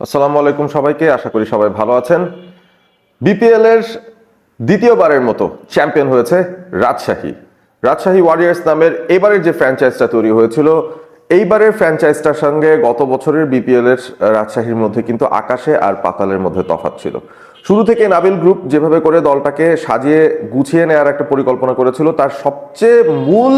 আসসালামু আলাইকুম সবাইকে, আশা করি সবাই ভালো আছেন। বিপিএল এর দ্বিতীয়বারের মতো চ্যাম্পিয়ন হয়েছে রাজশাহী। রাজশাহী ওয়ারিয়ার্স নামের এবারের যে ফ্র্যাঞ্চাইজটা তৈরি হয়েছিল, এইবারের ফ্র্যাঞ্চাইজটার সঙ্গে গত বছরের বিপিএল এর রাজশাহীর মধ্যে কিন্তু আকাশে আর পাতালের মধ্যে তফাৎ ছিল। শুরু থেকে নাবিল গ্রুপ যেভাবে করে দলটাকে সাজিয়ে গুছিয়ে নেওয়ার একটা পরিকল্পনা করেছিল, তার সবচেয়ে মূল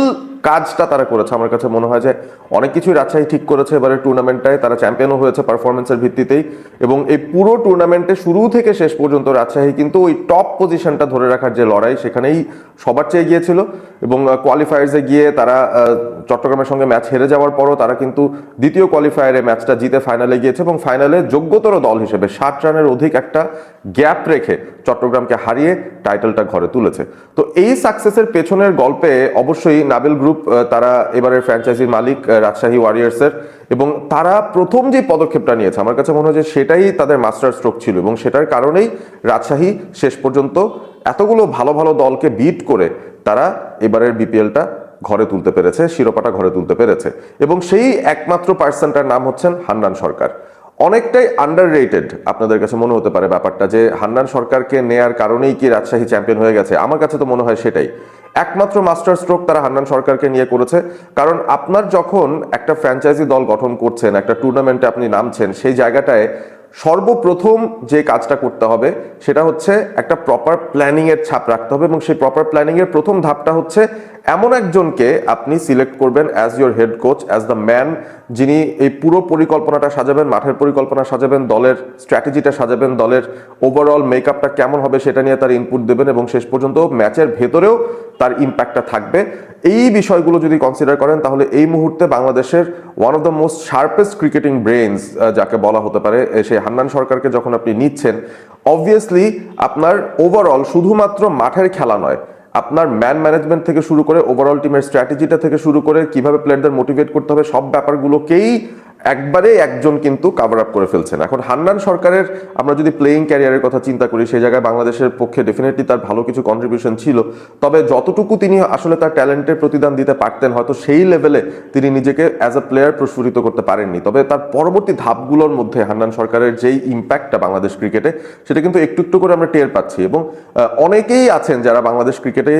কাজটা তারা করেছে। আমার কাছে মনে হয় যে অনেক কিছুই রাজশাহী ঠিক করেছে। এবারে টুর্নামেন্টটায় তারা চ্যাম্পিয়নও হয়েছে পারফরমেন্সের ভিত্তিতেই। এবং এই পুরো টুর্নামেন্টে শুরু থেকে শেষ পর্যন্ত রাজশাহী কিন্তু ওই টপ পজিশনটা ধরে রাখার যে লড়াই, সেখানেই সবার চেয়ে গিয়েছিল এবং কোয়ালিফায়ার্সে গিয়ে তারা চট্টগ্রামের সঙ্গে ম্যাচ হেরে যাওয়ার পরও তারা কিন্তু দ্বিতীয় কোয়ালিফায়ারে ম্যাচটা জিতে ফাইনালে গিয়েছে। এবং ফাইনালে যোগ্যতর দল হিসেবে ষাট রানের অধিক একটা গ্যাপ রেখে চট্টগ্রামকে হারিয়ে টাইটেলটা ঘরে তুলেছে। তো এই সাকসেসের পেছনের গল্পে অবশ্যই নাবিল গ্রুপ আহ, তারা এবারের ফ্র্যাঞ্চাইজির মালিক রাজশাহী ওয়ারিয়ার্সের এবং তারা প্রথম যে পদক্ষেপটা নিয়েছে আমার কাছে মনে হয় যে সেটাই তাদের মাস্টার স্ট্রোক ছিল এবং সেটার কারণেই রাজশাহী শেষ পর্যন্ত এতগুলো ভালো ভালো দলকে বিট করে তারা এবারের বিপিএলটা ঘরে তুলতে পেরেছে শিরোপাটা ঘরে তুলতে পেরেছে। এবং সেই একমাত্র পার্সনটার নাম হচ্ছেন হান্নান সরকার। অনেকটাই আন্ডার রেটেড আপনাদের কাছে মনে হতে পারে ব্যাপারটা যে হান্নান সরকারকে নেয়ার কারণেই কি রাজশাহী চ্যাম্পিয়ন হয়ে গেছে? আমার কাছে তো মনে হয় সেটাই। একমাত্র মাস্টার স্ট্রোক তারা হান্নান সরকারকে নিয়ে করেছে, কারণ আপনার যখন একটা ফ্র্যাঞ্চাইজি দল গঠন করছেন, একটা টুর্নামেন্টে আপনি নামছেন, সেই জায়গাটায় সর্বপ্রথম যে কাজটা করতে হবে সেটা হচ্ছে একটা প্রপার প্ল্যানিং এর ছাপ রাখতে হবে এবং সেই প্রপার প্ল্যানিং এর প্রথম ধাপটা হচ্ছে এমন একজনকে আপনি সিলেক্ট করবেন as your head coach as the man যিনি এই পুরো পরিকল্পনাটা সাজাবেন, মাঠের পরিকল্পনা সাজাবেন, দলের স্ট্র্যাটেজিটা সাজাবেন, দলের ওভারঅল মেকআপটা কেমন হবে সেটা নিয়ে তার ইনপুট দেবেন এবং শেষ পর্যন্ত ম্যাচের ভেতরেও তার ইম্প্যাক্টটা থাকবে। এই বিষয়গুলো যদি কনসিডার করেন, তাহলে এই মুহূর্তে বাংলাদেশের one of the most sharpest cricketing brains যাকে বলা হতে পারে সেই হান্নান সরকারকে যখন আপনি নিচ্ছেন অবভিয়াসলি আপনার ওভারঅল শুধুমাত্র মাঠের খেলা নয় আপনার ম্যান ম্যানেজমেন্ট থেকে শুরু করে ওভারঅল টিমের স্ট্র্যাটেজিটা থেকে শুরু করে কীভাবে প্লেয়ারদের মোটিভেট করতে হবে, সব ব্যাপারগুলোকেই একবারে একজন কিন্তু কাভার আপ করে ফেলছেন। এখন হান্নান সরকারের আমরা যদি প্লেয়িং ক্যারিয়ারের কথা চিন্তা করি সেই জায়গায় বাংলাদেশের পক্ষে ডেফিনেটলি তার ভালো কিছু কন্ট্রিবিউশন ছিল। তবে যতটুকু তিনি আসলে তার ট্যালেন্টের প্রতিদান দিতে পারতেন, হয়তো সেই লেভেলে তিনি নিজেকে অ্যাজ আ প্লেয়ার প্রস্ফুটিত করতে পারেননি। তবে তার পরবর্তী ধাপগুলোর মধ্যে হান্নান সরকারের যেই ইম্প্যাক্টটা বাংলাদেশ ক্রিকেটে সেটা কিন্তু একটু একটু করে আমরা টের পাচ্ছি এবং অনেকেই আছেন যারা বাংলাদেশ ক্রিকেটে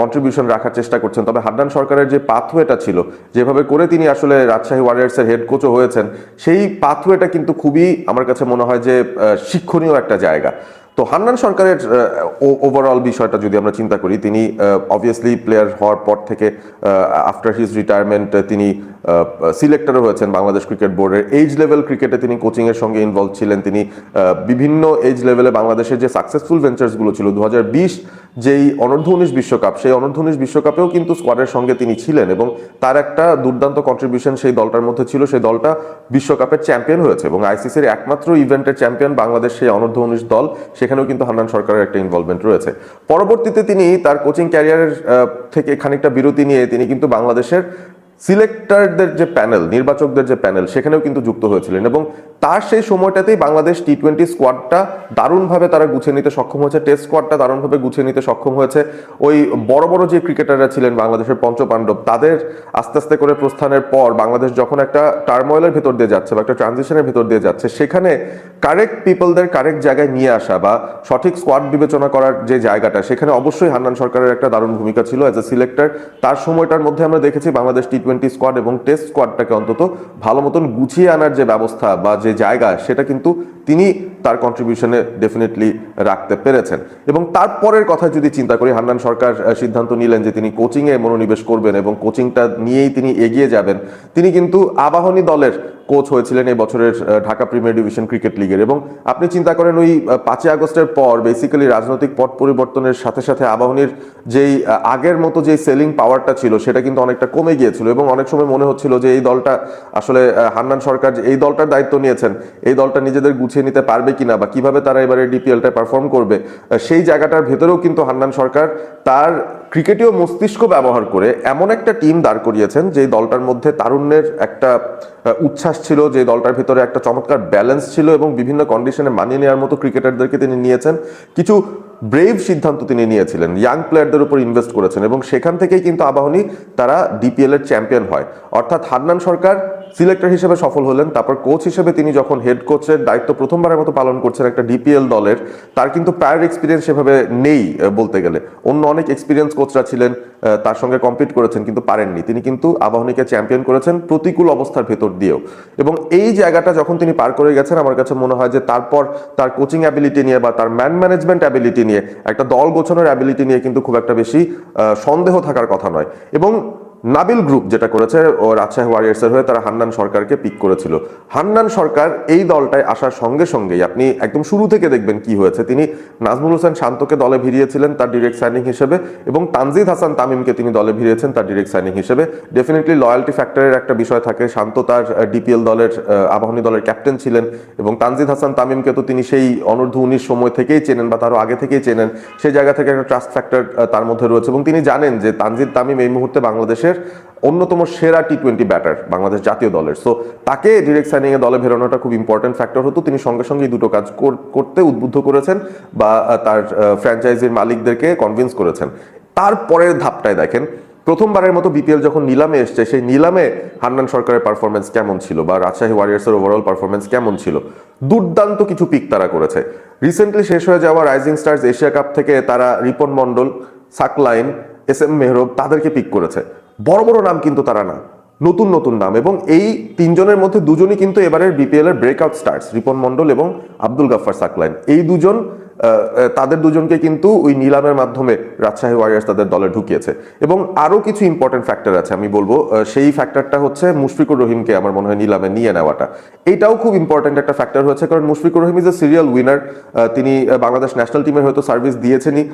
কন্ট্রিবিউশন রাখার চেষ্টা করছেন। তবে হান্নান সরকারের যে পাথওয়েটা ছিল, যেভাবে করে তিনি আসলে রাজশাহী ওয়ারিয়ার্সের হেড কোচও হয়েছেন, সেই পাথওয়েটা কিন্তু খুবই আমার কাছে মনে হয় যে শিক্ষণীয় একটা জায়গা। তো হান্নান সরকারের ওভারঅল বিষয়টা যদি আমরা চিন্তা করি, তিনি অবভিয়াসলি প্লেয়ার হওয়ার পর থেকে আফটার হিজ রিটায়ারমেন্ট তিনি সিলেক্টরও হয়েছেন বাংলাদেশ ক্রিকেট বোর্ডের এইজ লেভেল ক্রিকেটে তিনি কোচিংয়ের সঙ্গে ইনভলভ ছিলেন। তিনি বিভিন্ন এজ লেভেলে বাংলাদেশের যে সাকসেসফুল ভেঞ্চার্সগুলো ছিল দু হাজার বিশ যেই অনূর্ধ্ব উনিশ বিশ্বকাপ, সেই অনূর্ধ্ব উনিশ বিশ্বকাপেও কিন্তু স্কোয়াডের সঙ্গে তিনি ছিলেন এবং তার একটা দুর্দান্ত কন্ট্রিবিউশন সেই দলটার মধ্যে ছিল। সেই দলটা বিশ্বকাপের চ্যাম্পিয়ন হয়েছে এবং আইসিসির একমাত্র ইভেন্টের চ্যাম্পিয়ন বাংলাদেশ সেই অনূর্ধ্ব উনিশ দল। সেখানেও কিন্তু হান্নান সরকারের একটা ইনভলভমেন্ট রয়েছে। পরবর্তীতে তিনি তার কোচিং ক্যারিয়ারের থেকে খানিকটা বিরতি নিয়ে তিনি কিন্তু বাংলাদেশের সিলেক্টরদের যে প্যানেল, নির্বাচকদের যে প্যানেল, সেখানেও কিন্তু যুক্ত হয়েছিলেন এবং তার সেই সময়টাতেই বাংলাদেশ টি টোয়েন্টি স্কোয়াডটা দারুণভাবে তারা গুছিয়ে নিতে সক্ষম হয়েছে টেস্ট স্কোয়াডটা দারুণভাবে গুছিয়ে নিতে সক্ষম হয়েছে। ওই বড় বড় যে ক্রিকেটাররা ছিলেন বাংলাদেশের পঞ্চপাণ্ডব, তাদের আস্তে আস্তে করে প্রস্থানের পর বাংলাদেশ যখন একটা টার্ময়েলের ভেতর দিয়ে যাচ্ছে বা একটা ট্রানজিশনের ভেতর দিয়ে যাচ্ছে, সেখানে কারেক্ট পিপলদের কারেক্ট জায়গায় নিয়ে আসা বা সঠিক স্কোয়াড বিবেচনা করার যে জায়গাটা, সেখানে অবশ্যই হান্নান সরকারের একটা দারুণ ভূমিকা ছিল অ্যাজ এ সিলেক্টর তার সময়টার মধ্যে আমরা দেখেছি বাংলাদেশ টি টোয়েন্টি স্কোয়াড এবং টেস্ট স্কোয়াডটাকে অন্তত ভালো মতন গুছিয়ে আনার যে ব্যবস্থা বা যে জায়গা, সেটা কিন্তু তিনি তার কন্ট্রিবিউশনে ডেফিনেটলি রাখতে পেরেছেন। এবং তারপরের কথা যদি চিন্তা করি, হান্নান সরকার সিদ্ধান্ত নিলেন যে তিনি কোচিংয়ে মনোনিবেশ করবেন এবং কোচিংটা নিয়েই তিনি এগিয়ে যাবেন, তিনি কিন্তু আবাহনী দলের কোচ হয়েছিলেন এই বছরের ঢাকা প্রিমিয়ার ডিভিশন ক্রিকেট লিগের এবং আপনি চিন্তা করেন ওই পাঁচই আগস্টের পর বেসিক্যালি রাজনৈতিক পট পরিবর্তনের সাথে সাথে আবাহনীর যেই আগের মতো যেই সেলিং পাওয়ারটা ছিল, সেটা কিন্তু অনেকটা কমে গিয়েছিল। এবং অনেক সময় মনে হচ্ছিল যে এই দলটা আসলে হান্নান সরকার যে এই দলটার দায়িত্ব নিয়েছেন, এই দলটা নিজেদের গুছিয়ে নিতে পারবে কিনা বা কীভাবে তারা এবারে ডিপিএলটা পারফর্ম করবে সেই জায়গাটার ভেতরেও কিন্তু হান্নান সরকার তার ক্রিকেটীয় মস্তিষ্ক ব্যবহার করে এমন একটা টিম দাঁড় করিয়েছেন যে দলটার মধ্যে তারুণ্যের একটা উচ্ছ্বাস ছিল যে দলটার ভিতরে একটা চমৎকার ব্যালেন্স ছিল এবং বিভিন্ন কন্ডিশনে মানিয়ে নেওয়ার মতো ক্রিকেটারদেরকে তিনি নিয়েছেন। কিছু ব্রেভ সিদ্ধান্ত তিনি নিয়েছিলেন ইয়াং প্লেয়ারদের উপর ইনভেস্ট করেছেন এবং সেখান থেকেই কিন্তু আবাহনী তারা ডিপিএল এর চ্যাম্পিয়ন হয়। অর্থাৎ হান্নান সরকার সিলেক্টর হিসেবে সফল হলেন, তারপর কোচ হিসেবে তিনি যখন হেড কোচের দায়িত্ব প্রথমবারের মতো পালন করছেন একটা ডিপিএল দলের, তার কিন্তু প্রায়র এক্সপিরিয়েন্স সেভাবে নেই বলতে গেলে। অন্য অনেক এক্সপিরিয়েন্স কোচরা ছিলেন তার সঙ্গে কম্পিট করেছেন কিন্তু পারেননি। তিনি কিন্তু আবাহনীকে চ্যাম্পিয়ন করেছেন প্রতিকূল অবস্থার ভেতর দিয়েও। এবং এই জায়গাটা যখন তিনি পার করে গেছেন, আমার কাছে মনে হয় যে তারপর তার কোচিং অ্যাবিলিটি নিয়ে বা তার ম্যান ম্যানেজমেন্ট অ্যাবিলিটি নিয়ে, একটা দল গোছানোর অ্যাবিলিটি নিয়ে কিন্তু খুব একটা বেশি সন্দেহ থাকার কথা নয়। এবং নাবিল গ্রুপ যেটা করেছে, ও রাজশাহী ওয়ারিয়ার্সের হয়ে তারা হান্নান সরকারকে পিক করেছিল। হান্নান সরকার এই দলটায় আসার সঙ্গে সঙ্গেই, আপনি একদম শুরু থেকে দেখবেন কি হয়েছে। তিনি নাজমুল হোসেন শান্তকে দলে ভিড়িয়েছিলেন তার ডিরেক্ট সাইনিং হিসেবে এবং তানজিদ হাসান তামিমকে তিনি দলে ভিড়িয়েছেন তার ডিরেক্ট সাইনিং হিসেবে। ডেফিনেটলি লয়্যালটি ফ্যাক্টরের একটা বিষয় থাকে। শান্ত তার ডিপিএল দলের আবাহনী দলের ক্যাপ্টেন ছিলেন এবং তানজিদ হাসান তামিমকে তো তিনি সেই অনূর্ধ্ব উনিশ সময় থেকেই চেনেন বা তারও আগে থেকেই চেনেন। সেই জায়গা থেকে একটা ট্রাস্ট ফ্যাক্টর তার মধ্যে রয়েছে এবং তিনি জানেন যে তানজিদ তামিম এই মুহূর্তে বাংলাদেশের অন্যতম সেরা টি টোয়েন্টি ব্যাটার বাংলাদেশ জাতীয় দলের। সো তাকে ডিরেক্ট সাইনিং এ দলে ভেরানোটা খুব ইম্পর্টেন্ট ফ্যাক্টর হতো। তিনি সঙ্গে সঙ্গে দুটো কাজ করতে উদ্বুদ্ধ করেছেন বা তার ফ্র্যাঞ্চাইজির মালিকদেরকে কনভিন্স করেছেন। তারপরের ধাপটায় দেখেন, প্রথমবারের মতো বিপিএল যখন নিলামে এসছে, সেই নিলামে হান্নান সরকারের পারফরমেন্স কেমন ছিল বা রাজশাহী ওয়ারিয়ার্সের ওভারঅল পারফরমেন্স কেমন ছিল? দুর্দান্ত কিছু পিক তারা করেছে। রিসেন্টলি শেষ হয়ে যাওয়া রাইজিং স্টার্স এশিয়া কাপ থেকে তারা রিপন মন্ডল সাকলাইন এস এম মেহরব তাদেরকে পিক করেছে। বড় বড় নাম কিন্তু তারা না, নতুন নতুন নাম এবং এই তিনজনের মধ্যে দুজনই কিন্তু এবারের বিপিএল এর ব্রেকআউট স্টার্স রিপন মন্ডল এবং আব্দুল গাফার সাকলাইন। এই দুজন তাদের দুজনকে কিন্তু ওই নিলামের মাধ্যমে রাজশাহী ওয়ারিয়ার্স তাদের দলে ঢুকিয়েছে। এবং আরও কিছু ইম্পর্টেন্ট ফ্যাক্টর আছে, আমি বলব সেই ফ্যাক্টরটা হচ্ছে মুশফিকুর রহিমকে আমার মনে হয় নিলামে নিয়ে নেওয়াটা। এইটাও খুব ইম্পর্টেন্ট একটা ফ্যাক্টর হয়েছে, কারণ Mushfiqur Rahim is a serial winner তিনি বাংলাদেশ ন্যাশনাল টিমের হয়তো সার্ভিস দিয়েছেনই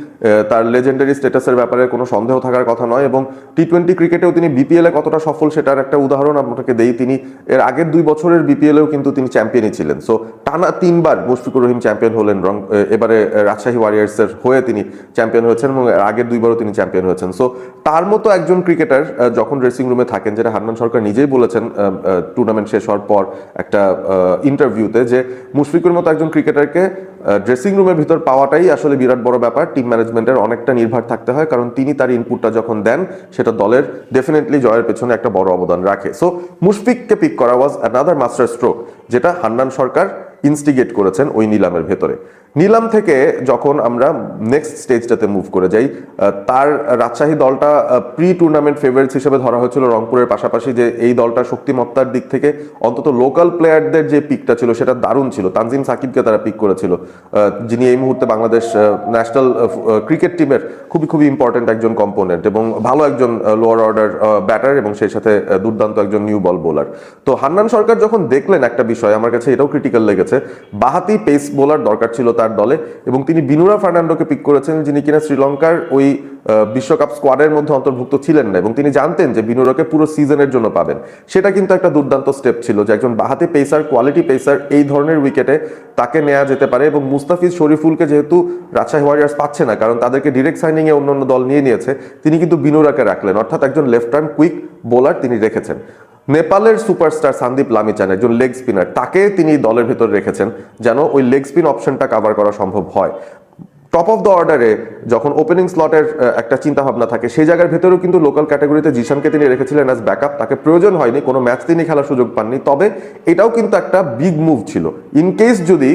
তার লেজেন্ডারি স্ট্যাটাসের ব্যাপারে কোনো সন্দেহ থাকার কথা নয় এবং টি টোয়েন্টি ক্রিকেটেও তিনি বিপিএল কতটা সফল সেটার একটা উদাহরণ আপনাকে দেই, তিনি এর আগের দুই বছরের বিপিএলেও কিন্তু তিনি চ্যাম্পিয়নই ছিলেন। সো টানা তিনবার মুশফিকুর রহিম চ্যাম্পিয়ন হলেন রং এবারে রাজশাহী ওয়ারিয়ার্সের হয়ে তিনি চ্যাম্পিয়ন হয়েছেন এবং আগের দুইবারও তিনি চ্যাম্পিয়ন হয়েছেন। সো তার মতো একজন ক্রিকেটার যখন ড্রেসিং রুমে থাকেন, যেটা হান্নান সরকার নিজেই বলেছেন টুর্নামেন্ট শেষ হওয়ার পর একটা ইন্টারভিউতে যে মুশফিকুর মতো একজন ক্রিকেটারকে ড্রেসিং রুমের ভিতর পাওয়াটাই আসলে বিরাট বড় ব্যাপার। টিম ম্যানেজমেন্টের অনেকটা নির্ভর থাকতে হয়, কারণ তিনি তার ইনপুটটা যখন দেন, সেটা দলের ডেফিনেটলি জয়ের পেছনে একটা বড় অবদান রাখে। সো মুশফিককে পিক করা ওয়াজ অ্যানাদার মাস্টার স্ট্রোক যেটা হান্নান সরকার ইনস্টিগেট করেছেন ওই নিলামের ভেতরে। নিলাম থেকে যখন আমরা নেক্সট স্টেজটাতে মুভ করে যাই তার রাজশাহী দলটা প্রি টুর্নামেন্ট ফেভারিটস হিসেবে ধরা হয়েছিল রংপুরের পাশাপাশি যে এই দলটা শক্তিমত্তার দিক থেকে অন্তত লোকাল প্লেয়ারদের যে পিকটা ছিল সেটা দারুণ ছিল। তানজিম সাকিবকে তারা পিক করেছিল যিনি এই মুহূর্তে বাংলাদেশ ন্যাশনাল ক্রিকেট টিমের খুবই খুবই ইম্পর্টেন্ট একজন কম্পোনেন্ট এবং ভালো একজন লোয়ার অর্ডার ব্যাটার এবং সেই সাথে দুর্দান্ত একজন নিউ বল বোলার তো হান্নান সরকার যখন দেখলেন একটা বিষয়, আমার কাছে এটাও ক্রিটিক্যাল লেগেছে বাহাতি পেস বোলার দরকার ছিল তার দলে এবং তিনি বিনুরা ফার্নান্ডোকে পিক করেছেন, যিনি কিনা শ্রীলঙ্কার ওই বিশ্বকাপ স্কোয়াডের মধ্যে অন্তর্ভুক্ত ছিলেন না এবং তিনি জানতেন যে বিনুরাকে পুরো সিজনের জন্য পাবেন। সেটা কিন্তু একটা দুর্দান্ত স্টেপ ছিল যে একজন বাহাতি পেসার কোয়ালিটি পেসার এই ধরনের উইকেটে তাকে নেওয়া যেতে পারে এবং মুস্তাফিজ শরীফুলকে যেহেতু রাজশাহী ওয়ারিয়ার্স পাচ্ছে না, কারণ তাদেরকে ডিরেক্ট সাইনিং এ অন্য অন্য দল নিয়ে নিয়েছে, তিনি কিন্তু বিনুরাকে রাখলেন। অর্থাৎ একজন লেফট আর্ম কুইক বোলার তিনি রেখেছেন। নেপালের সুপারস্টার সন্দীপ লামিচান, একজন লেগ স্পিনার, তাকে তিনি দলের ভেতর রেখেছেন যেন ওই লেগ স্পিন অপশনটা কাভার করা সম্ভব হয়। টপ অফ দ্য অর্ডারে যখন ওপেনিং স্লটের একটা চিন্তা ভাবনা থাকে, সেই জায়গার ভেতরেও কিন্তু লোকাল ক্যাটাগরিতে জিশানকে তিনি রেখেছিলেন অ্যাজ ব্যাকআপ তাকে প্রয়োজন হয়নি, কোনো ম্যাচ তিনি খেলার সুযোগ পাননি। তবে এটাও কিন্তু একটা বিগ মুভ ছিল। ইন কেস যদি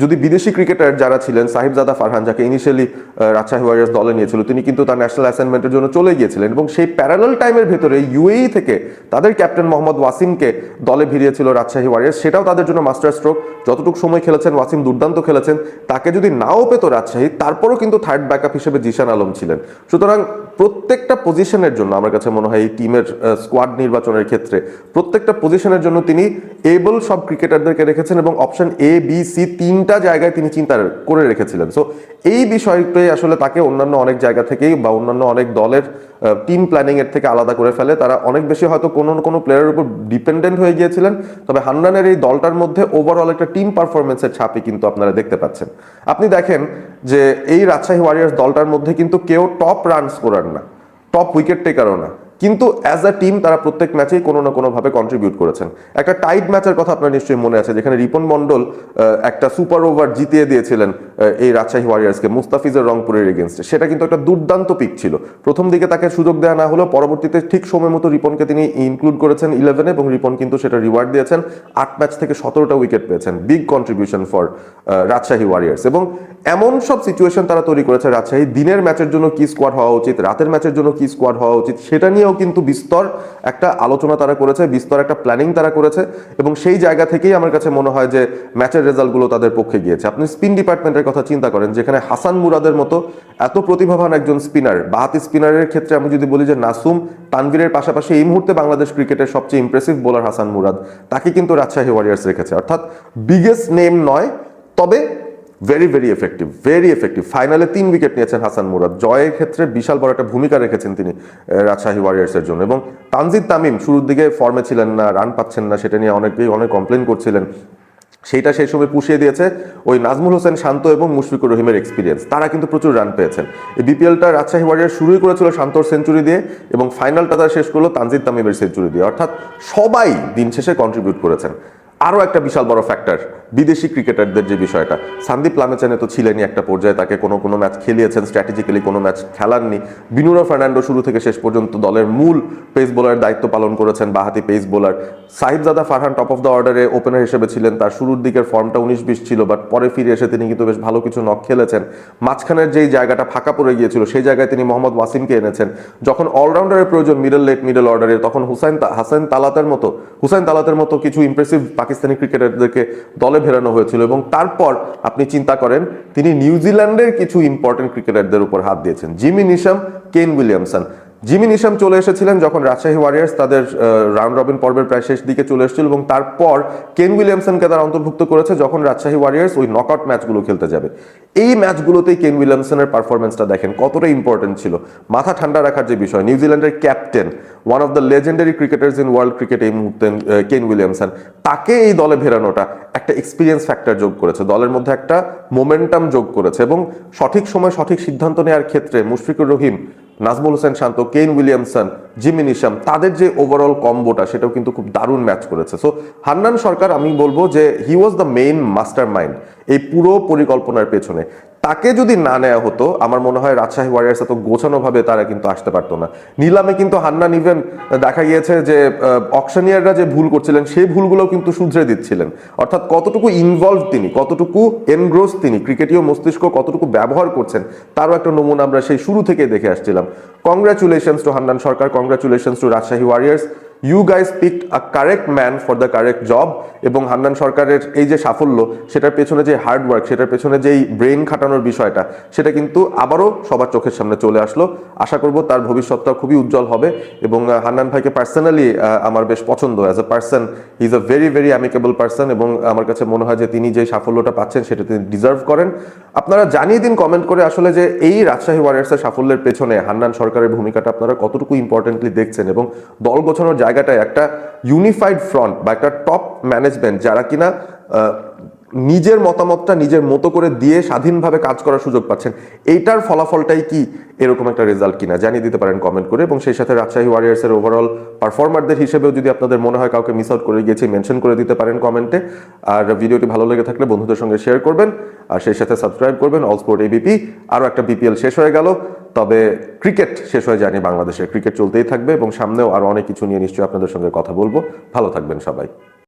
যদি বিদেশি ক্রিকেটার যারা ছিলেন, সাহিবজাদা ফারহান, যাকে ইনিশিয়ালি রাজশাহী ওয়ারিয়ার্স দলে নিয়েছিল, তিনি কিন্তু তার ন্যাশনাল অ্যাসাইনমেন্টের জন্য চলে গিয়েছিলেন এবং সেই প্যারালাল টাইমের ভেতরে ইউএই থেকে তাদের ক্যাপ্টেন মোহাম্মদ ওয়াসিমকে দলে ভিড়িয়েছিল রাজশাহী ওয়ারিয়ার্স সেটাও তাদের জন্য মাস্টার স্ট্রোক যতটুকু সময় খেলেছেন, ওয়াসিম দুর্দান্ত খেলেছেন। তাকে যদি নাও পেত রাজশাহী, তারপরও কিন্তু থার্ড ব্যাকআপ হিসেবে জিশান আলম ছিলেন। সুতরাং প্রত্যেকটা পজিশনের জন্য, আমার কাছে মনে হয় এই টিমের স্কোয়াড নির্বাচনের ক্ষেত্রে, প্রত্যেকটা পজিশনের জন্য তিনি এবল সব ক্রিকেটারদেরকে রেখেছেন এবং অপশন এ বি সি তিনটা জায়গায় তিনি চিন্তা করে রেখেছিলেন। সো এই বিষয়টাই আসলে তাকে অন্যান্য অনেক জায়গা থেকেই বা অন্যান্য অনেক দলের টিম প্ল্যানিং এর থেকে আলাদা করে ফেলে। তারা অনেক বেশি হয়তো কোনো না কোনো প্লেয়ারের উপর ডিপেন্ডেন্ট হয়ে গিয়েছিলেন। তবে হান্নানের এই দলটার মধ্যে ওভারঅল একটা টিম পারফরমেন্সের ছাপই কিন্তু আপনারা দেখতে পাচ্ছেন। আপনি দেখেন যে এই রাজশাহী ওয়ারিয়ার্স দলটার মধ্যে কিন্তু কেউ টপ রান স্কোরার না। টপ উইকেট টেকারও না। কিন্তু অ্যাজ আ টিম তারা প্রত্যেক ম্যাচেই কোনো না কোনোভাবে কন্ট্রিবিউট করেছেন। একটা টাইট ম্যাচের কথা আপনার নিশ্চয়ই মনে আছে, যেখানে রিপন মন্ডল একটা সুপার ওভার জিতিয়ে দিয়েছিলেন এই রাজশাহী ওয়ারিয়ার্সকে মুস্তাফিজের রংপুরের এগেনস্টে সেটা কিন্তু একটা দুর্দান্ত পিক ছিল। প্রথম দিকে তাকে সুযোগ দেওয়া না হলেও পরবর্তীতে ঠিক সময় মতো রিপনকে তিনি ইনক্লুড করেছেন ইলেভেনে এবং রিপন কিন্তু সেটা রিওয়ার্ড দিয়েছেন। আট ম্যাচ থেকে সতেরোটা উইকেট পেয়েছেন। Big contribution for Rajshahi Warriors এবং এমন সব সিচুয়েশন তারা তৈরি করেছে রাজশাহী। দিনের ম্যাচের জন্য কি স্কোয়াড হওয়া উচিত? রাতের ম্যাচের জন্য কি স্কোয়াড হওয়া উচিত? সেটা নিয়েও কিন্তু বিস্তর একটা আলোচনা তারা করেছে, বিস্তর একটা প্ল্যানিং তারা করেছে এবং সেই জায়গা থেকেই আমার কাছে মনে হয় যে ম্যাচের রেজাল্টগুলো তাদের পক্ষে গিয়েছে। আপনি স্পিন ডিপার্টমেন্টের কথা চিন্তা করেন, যেখানে হাসান মুরাদের মতো এত প্রতিভাবান একজন স্পিনার বাহাতি স্পিনারের ক্ষেত্রে আমি যদি বলি যে নাসুম তানভীরের পাশাপাশি এই মুহূর্তে বাংলাদেশ ক্রিকেটের সবচেয়ে ইমপ্রেসিভ বোলার হাসান মুরাদ, তাকে কিন্তু রাজশাহী ওয়ারিয়ার্স রেখেছে। অর্থাৎ বিগেস্ট নেম নয়, তবে very very effective very effective ফাইনালে তিন উইকেট নিয়েছেন হাসান মুরাদ। জয়ের ক্ষেত্রে বিশাল বড় একটা ভূমিকা রেখেছেন তিনি রাজশাহী ওয়ারিয়ার্সের জন্য। এবং তানজিদ তামিম শুরুর দিকে ফর্মে ছিলেন না রান পাচ্ছেন না, সেটা নিয়ে অনেকেই অনেক কমপ্লেন করছিলেন। সেইটা সেই সময় পুষিয়ে দিয়েছে ওই নাজমুল হোসেন শান্ত এবং মুশফিকুর রহিমের এক্সপিরিয়েন্স তারা কিন্তু প্রচুর রান পেয়েছেন। এই বিপিএলটা রাজশাহী ওয়ারিয়ার শুরুই করেছিল শান্তর সেঞ্চুরি দিয়ে এবং ফাইনালটা তারা শেষ করল তানজিদ তামিমের সেঞ্চুরি দিয়ে। অর্থাৎ সবাই দিন শেষে কন্ট্রিবিউট করেছেন। আরও একটা বিশাল বড় ফ্যাক্টর বিদেশি ক্রিকেটারদের যে বিষয়টা। সন্দীপ লামেচানে তো ছিলেনই একটা পর্যায়ে, তাকে কোনো কোনো ম্যাচ খেলিয়েছেন স্ট্র্যাটেজিক্যালি কোনো ম্যাচ খেলাননি। বিনুরা ফার্নান্ডো শুরু থেকে শেষ পর্যন্ত দলের মূল পেস বোলারের দায়িত্ব পালন করেছেন বাহাতি pace bowler Sahibzada Farhan top of the অর্ডারে ওপেনার হিসেবে ছিলেন, তার শুরুর দিকের ফর্মটা উনিশ বিশ ছিল বাট পরে ফিরে এসে তিনি কিন্তু বেশ ভালো কিছু নক খেলেছেন। মাঝখানের যেই জায়গাটা ফাঁকা পড়ে গিয়েছিল, সেই জায়গায় তিনি মোহাম্মদ ওয়াসিমকে এনেছেন। যখন অলরাউন্ডারের প্রয়োজন মিডল লেট মিডল অর্ডারে তখন হুসাইন হাসান তালাতের মতো, হুসাইন তালাতের মতো কিছু ইমপ্রেসিভ পাকিস্তানি ক্রিকেটারদেরকে দলে ফেরানো হয়েছিল এবং তারপর আপনি চিন্তা করেন, তিনি নিউজিল্যান্ডের কিছু ইম্পর্টেন্ট ক্রিকেটারদের উপর হাত দিয়েছেন। Jimmy Neesham Kane Williamson. Jimmy Neesham চলে এসেছিলেন যখন রাজশাহী ওয়ারিয়ার্স তাদের রাউন্ড রবিন পর্বের প্রায় শেষ দিকে চলে এসেছিল এবং তারপর কেন উইলিয়ামসনকে তারা অন্তর্ভুক্ত করেছে যখন রাজশাহী ওয়ারিয়ার্স ওই নকআউট ম্যাচগুলো খেলতে যাবে। এই ম্যাচগুলোতেই কেন উইলিয়ামসনের পারফরমেন্সটা দেখেন, কতটা ইম্পর্টেন্ট ছিল। মাথা ঠান্ডা রাখার যে বিষয় নিউজিল্যান্ডের captain one of the legendary cricketers in world cricket এই মুহূর্তে কেন উইলিয়ামসন তাকে এই দলে ভেরানোটা একটা এক্সপিরিয়েন্স ফ্যাক্টর যোগ করেছে। দলের মধ্যে একটা মোমেন্টাম যোগ করেছে এবং সঠিক সময় সঠিক সিদ্ধান্ত নেওয়ার ক্ষেত্রে মুশফিকুর রহিম নাজমুল হোসেন শান্ত কেন উইলিয়ামসন, জিমি নিশাম, তাদের যে ওভারঅল কম্বোটা সেটাও কিন্তু খুব দারুণ ম্যাচ করেছে। সো হান্নান সরকার, আমি বলব যে he was the main mastermind এই পুরো পরিকল্পনার পেছনে। তাকে যদি না নেওয়া হতো, আমার মনে হয় রাজশাহী ওয়ারিয়ার্স এত গোছানোভাবে তারা কিন্তু আসতে পারতো না। নিলামে কিন্তু হান্নান ইভেন দেখা গিয়েছে যে অকশনিয়াররা যে ভুল করছিলেন, সেই ভুলগুলো কিন্তু শুধরে দিচ্ছিলেন। অর্থাৎ কতটুকু ইনভলভ তিনি, কতটুকু এনগ্রোস তিনি, ক্রিকেটীয় মস্তিষ্ক কতটুকু ব্যবহার করছেন, তারও একটা নমুনা আমরা সেই শুরু থেকে দেখে আসছিলাম। Congratulations to Hannan Sarkar congratulations to Rajshahi Warriors you guys picked a correct man for the correct job এবং হান্নান সরকারের এই যে সাফল্য, সেটার পেছনে যে হার্ড ওয়ার্ক সেটার পেছনে যেই ব্রেন খাটানোর বিষয়টা, সেটা কিন্তু আবারও সবার চোখের সামনে চলে আসলো। আশা করব তার ভবিষ্যৎটা খুবই উজ্জ্বল হবে এবং হান্নান ভাইকে পার্সোনালি আমার বেশ পছন্দ। As a person is a very very amicable person এবং আমার কাছে মনে হয় যে তিনি যে সাফল্যটা পাচ্ছেন, সেটা তিনি ডিজার্ভ করেন। আপনারা জানিয়ে দিন কমেন্ট করে আসলে যে এই রাজশাহী ওয়ারিয়ার্সের সাফল্যের পেছনে হান্নান সরকারের ভূমিকাটা আপনারা কতটুকু ইম্পর্টেন্টলি দেখছেন এবং দল গোছানোর জায়গাটায় একটা ইউনিফাইড ফ্রন্ট বা একটা টপ ম্যানেজমেন্ট যারা কিনা নিজের মতামতটা নিজের মতো করে দিয়ে স্বাধীনভাবে কাজ করার সুযোগ পাচ্ছেন। এইটার ফলাফলটাই কি? এরকম একটা রেজাল্ট কিনা? জানিয়ে দিতে পারেন কমেন্ট করে এবং সেই সাথে রাজশাহী ওয়ারিয়ার্সের ওভারঅল পারফর্মারদের হিসেবেও যদি আপনাদের মনে হয় কাউকে মিস আউট করে গিয়েছে মেনশন করে দিতে পারেন কমেন্টে আর ভিডিওটি ভালো লেগে থাকলে বন্ধুদের সঙ্গে শেয়ার করবেন। আর সেই সাথে সাবস্ক্রাইব করবেন। অল স্পোর্ট এবিপি আরও একটা বিপিএল শেষ হয়ে গেল। তবে ক্রিকেট শেষ হয়ে যায়নি বাংলাদেশের ক্রিকেট চলতেই থাকবে এবং সামনেও আরও অনেক কিছু নিয়ে নিশ্চয়ই আপনাদের সঙ্গে কথা বলব। ভালো থাকবেন সবাই।